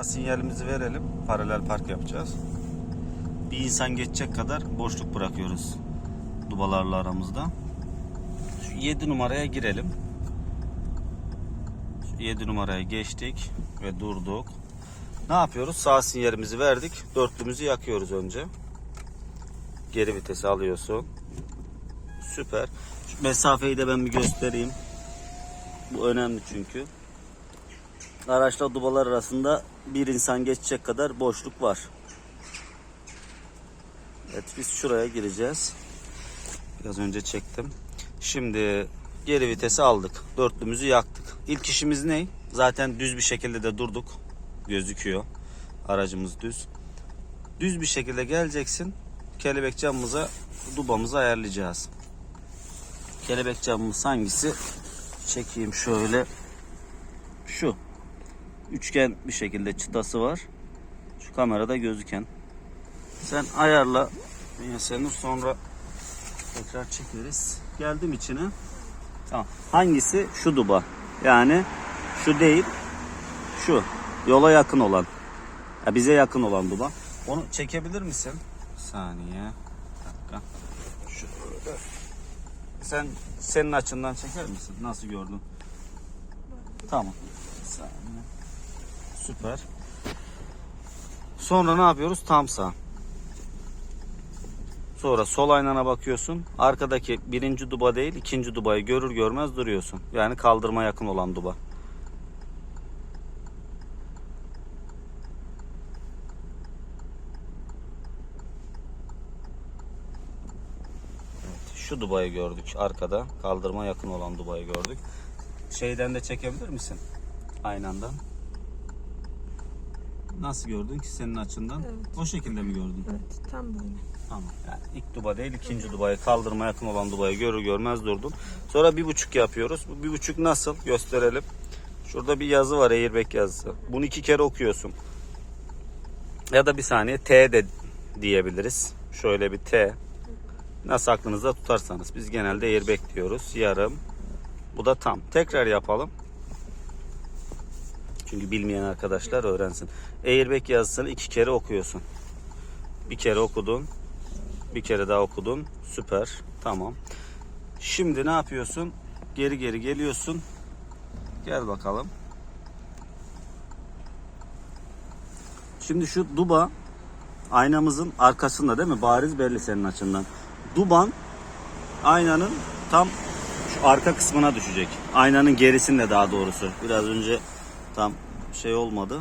Sinyalimizi verelim. Paralel park yapacağız. Bir insan geçecek kadar boşluk bırakıyoruz. Dubalarla aramızda. Şu 7 numaraya girelim. Şu 7 numaraya geçtik ve durduk. Ne yapıyoruz? Sağ sinyalimizi verdik. Dörtlümüzü yakıyoruz önce. Geri vitesi alıyorsun. Süper. Şu mesafeyi de ben bir göstereyim. Bu önemli çünkü. Araçla dubalar arasında bir insan geçecek kadar boşluk var. Evet biz şuraya gireceğiz. Biraz önce çektim. Şimdi geri vitesi aldık. Dörtlümüzü yaktık. İlk işimiz ne? Zaten düz bir şekilde de durduk. Gözüküyor. Aracımız düz. Düz bir şekilde geleceksin. Kelebek camımıza dubamızı ayarlayacağız. Kelebek camımız hangisi? Çekeyim şöyle. Şu üçgen bir şekilde çıtası var. Şu kamerada gözüken. Sen ayarla. Ya Senur sonra tekrar çekeriz. Geldim içine. Tamam. Hangisi? Şu duba. Yani şu değil. Şu. Yola yakın olan. Ya bize yakın olan duba. Onu çekebilir misin? Bir saniye. Bir dakika. Şöyle. Sen senin açından çeker misin? Nasıl gördün? Tamam. Bir saniye. Süper. Sonra ne yapıyoruz? Tam sağ. Sonra sol aynana bakıyorsun. Arkadaki birinci duba değil ikinci dubayı görür görmez duruyorsun. Yani kaldırma yakın olan duba. Evet, şu dubayı gördük arkada. Kaldırma yakın olan dubayı gördük. Şeyden de çekebilir misin? Aynı anda. Nasıl gördün ki senin açından? Evet. O şekilde mi gördün? Evet tam böyle. Tamam. Yani ilk duba değil ikinci dubayı kaldırma yakın olan dubayı görür görmez durdun. Sonra bir buçuk yapıyoruz. Bu bir buçuk nasıl? Gösterelim. Şurada bir yazı var airbag yazısı. Bunu iki kere okuyorsun. Ya da bir saniye T de diyebiliriz. Şöyle bir T. Nasıl aklınızda tutarsanız. Biz genelde airbag diyoruz. Yarım. Bu da tam. Tekrar yapalım. Çünkü bilmeyen arkadaşlar öğrensin. Airbag yazısını iki kere okuyorsun. Bir kere okudun. Bir kere daha okudun. Süper. Tamam. Şimdi ne yapıyorsun? Geri geri geliyorsun. Gel bakalım. Şimdi şu duba aynamızın arkasında değil mi? Bariz belli senin açından. Duban aynanın tam şu arka kısmına düşecek. Aynanın gerisinde daha doğrusu. Biraz önce tam şey olmadı.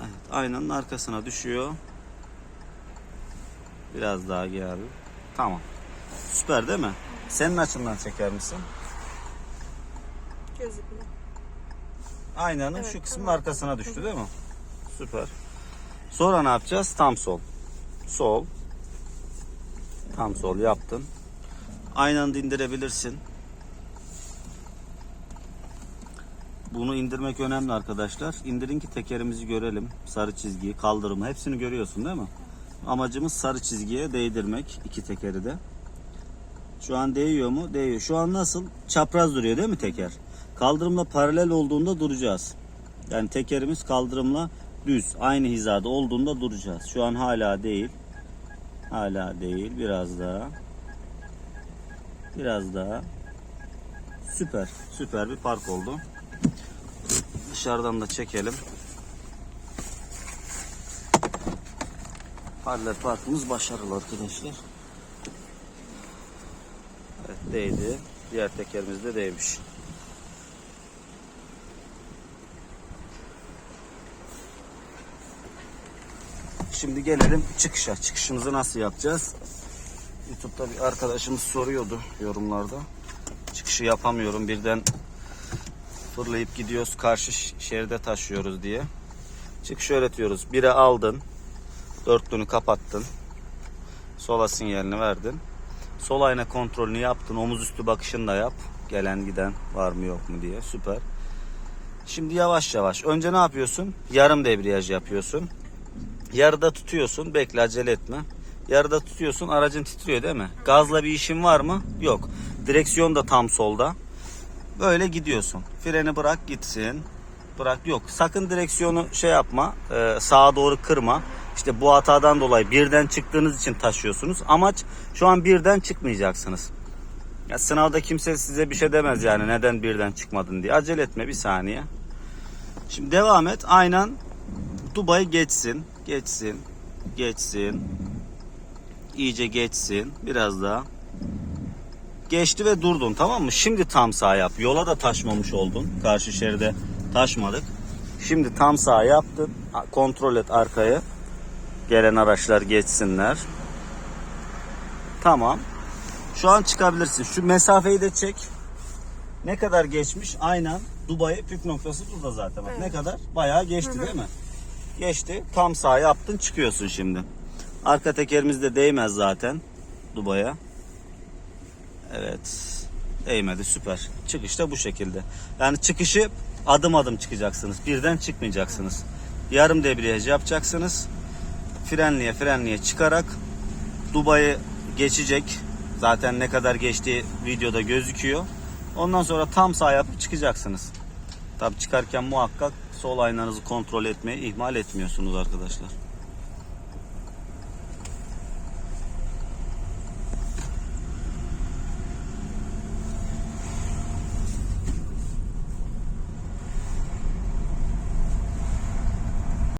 Evet, aynanın arkasına düşüyor. Biraz daha gel. Tamam. Süper değil mi? Senin açından çeker misin? Gözükmüyor. Aynanın Evet, şu kısmın tamam. arkasına düştü değil mi? Süper. Sonra ne yapacağız? Tam sol. Sol. Tam sol yaptın. Aynanı da Bunu indirmek önemli arkadaşlar. İndirin ki tekerimizi görelim. Sarı çizgiyi, kaldırımı hepsini görüyorsun değil mi? Amacımız sarı çizgiye değdirmek iki tekeri de. Şu an değiyor mu? Değiyor. Şu an nasıl? Çapraz duruyor değil mi teker? Kaldırımla paralel olduğunda duracağız. Yani tekerimiz kaldırımla düz, aynı hizada olduğunda duracağız. Şu an hala değil. Hala değil. Biraz daha. Biraz daha. Süper. Süper bir park oldu. Dışarıdan da çekelim. Paralel parkımız başarılı arkadaşlar. Evet değdi. Diğer tekerimiz de değmiş. Şimdi gelelim çıkışa. Çıkışımızı nasıl yapacağız? YouTube'da bir arkadaşımız soruyordu yorumlarda. Çıkışı yapamıyorum birden fırlayıp gidiyoruz karşı şeride taşıyoruz diye. Çıkışı öğretiyoruz. Bire aldın. Dörtlünü kapattın. Sola sinyalini verdin. Sol ayna kontrolünü yaptın. Omuz üstü bakışını da yap. Gelen giden var mı yok mu diye. Süper. Şimdi yavaş yavaş. Önce ne yapıyorsun? Yarım debriyaj yapıyorsun. Yarıda tutuyorsun. Bekle acele etme. Yarıda tutuyorsun. Aracın titriyor değil mi? Gazla bir işin var mı? Yok. Direksiyon da tam solda. Böyle gidiyorsun. Freni bırak gitsin. bırak yok. Sakın direksiyonu şey yapma. e, sağa doğru kırma. İşte bu hatadan dolayı birden çıktığınız için taşıyorsunuz. Amaç şu an birden çıkmayacaksınız. Ya sınavda kimse size bir şey demez yani neden birden çıkmadın diye. Acele etme bir saniye. Şimdi devam et. Aynen Dubai geçsin. Geçsin. Geçsin. İyice geçsin. Biraz daha. Geçti ve durdun tamam mı? Şimdi tam sağ yap. Yola da taşmamış oldun. Karşı şeride taşmadık. Şimdi tam sağ yaptın. Kontrol et arkayı. Gelen araçlar geçsinler. Tamam. Şu an çıkabilirsin. Şu mesafeyi de çek. Ne kadar geçmiş? Aynen. Dubai püf noktası burada zaten. Bak ne kadar? Bayağı geçti değil mi? Geçti. Tam sağ yaptın çıkıyorsun şimdi. Arka tekerimiz de değmez zaten Dubai'ye. Evet. Değmedi süper. Çıkış da bu şekilde. Yani çıkışı adım adım çıkacaksınız. Birden çıkmayacaksınız. Yarım debriyaj yapacaksınız. Frenliye frenliye çıkarak Dubai'yi geçecek. Zaten ne kadar geçtiği videoda gözüküyor. Ondan sonra tam sağ yapıp çıkacaksınız. Tabi çıkarken muhakkak sol aynanızı kontrol etmeyi ihmal etmiyorsunuz arkadaşlar.